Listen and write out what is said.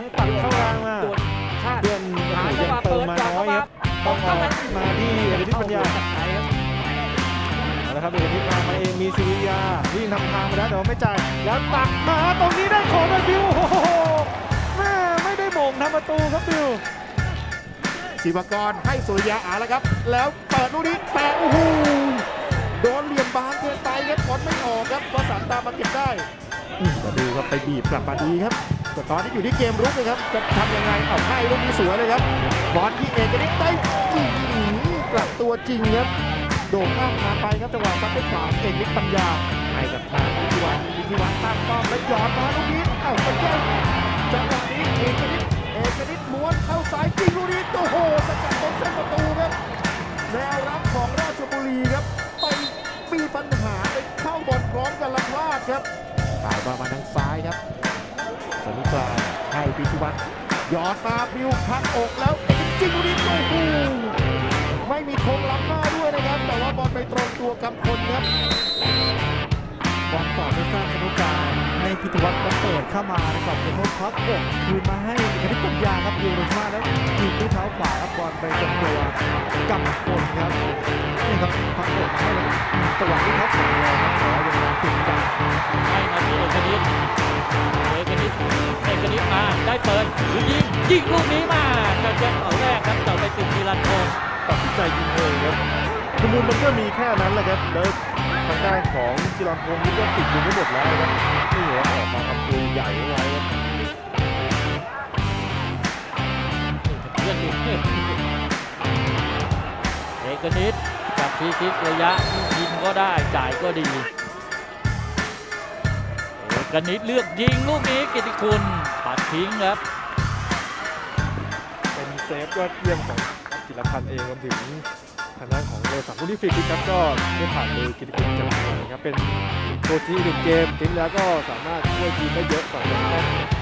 ยังปัดเข้ากลางมาโดนชาติเพื่อนหาโอ้โหจังยัหงวะเติเปิมดมาจากน้เข้าอยมาครับตต้รองงอเข้าอกมามาที่เอกทิศปัญญาใช่ครับเอาละครับเอกทิศมามาเองมีศิริยาวิ่งนำทางไปแล้วแต่ว่าไม่จ่ายแล้วตักมาตรงนี้ได้ของเลยบิวโอ้โหแม่ไม่ได้โมงทำประตูครับบิวศิวกรให้สุริยาอาแล้วครับ แล้วเปิดลูกนี้แต่โอ้โหโดนเหลี่ยมบางเกินไปครับบอลไม่ออกครับพอสันตามมาเก็บได้อืมมาดูครับไปบีบกลับมาดีครับ แต่ตอนนี้อยู่ที่เกมรุกเลยครับ จะทำยังไงเอาให้ลูกนี้สวยเลยครับ บอลที่เอกนิดได้กลับตัวจริงครับ โด่งข้ามคาไปครับจังหวะซัดด้วยขวาเอกนิดปัญญา ให้กับทางพิธีวัฒน์พิธีวัฒน์ตั้งป้อมแล้วหยอดมาลูกนี้เอ้าไปแย่งจังหวะนี้เอกนิดเอกนิดม้วนเข้าซ้ายยิงลูกนี้โอ้โหสกัดตรงเส้นประตูครับแนวรับของราชบุรีครับไปมีปัญหาไปเข้าบอลพร้อมกันละพลาดครับป่ายมามาทางซ้ายครับ สนุกลางให้พิธิวัตรหยอดมาบิวพักอกแล้วจริงลูกนี้โอ้โหไม่มีธงล้ำหน้าด้วยนะครับ แต่ว่าบอลไปตรงตัวกำพลครับบอลต่อไม่สร้างสนุกการให้พิทวัฒน์แล้วเปิดเข้ามานะครับเป็นทพับอกคืนมาให้คณิตปัญญาครับยูโรชาแล้วยิงด้วยเท้าขวาครับบอลไปตรงตัวกำพลครับนี่ครับพักอกให้จังหวะ ได้เปิดหรือยิงยิงลูกนี้มาเจะเจ็บเอาแรกครับต่อไปติดทีรันโทตัดสินใจยิงเองครับคือมุมมันก็มีแค่นั้นแหละครับแล้วทางด้านของจิรันพงศ์นี่ก็ติดมุมไว้หมดแล้วครับนี่ครับออกมาทำตัวใหญ่ไว้ครับเพื่อนอยู่เอกนิดกับฟรีคิกระยะยิงก็ได้จ่ายก็ดีเอกนิดเลือกยิงลูกนี้กิติคุณ ปัดทิ้งครับ เป็นเซฟยอดเยี่ยมของกิรพันธ์เองรวมถึงทางด้านของเลสันผู้ที่ฟิกครับก็ได้ผ่านมือกิติคุณจรัสนะครับเป็นตัวที่หนึ่งเกมทิ้งแล้วก็สามารถช่วยทีมได้เยอะกว่ากนั้น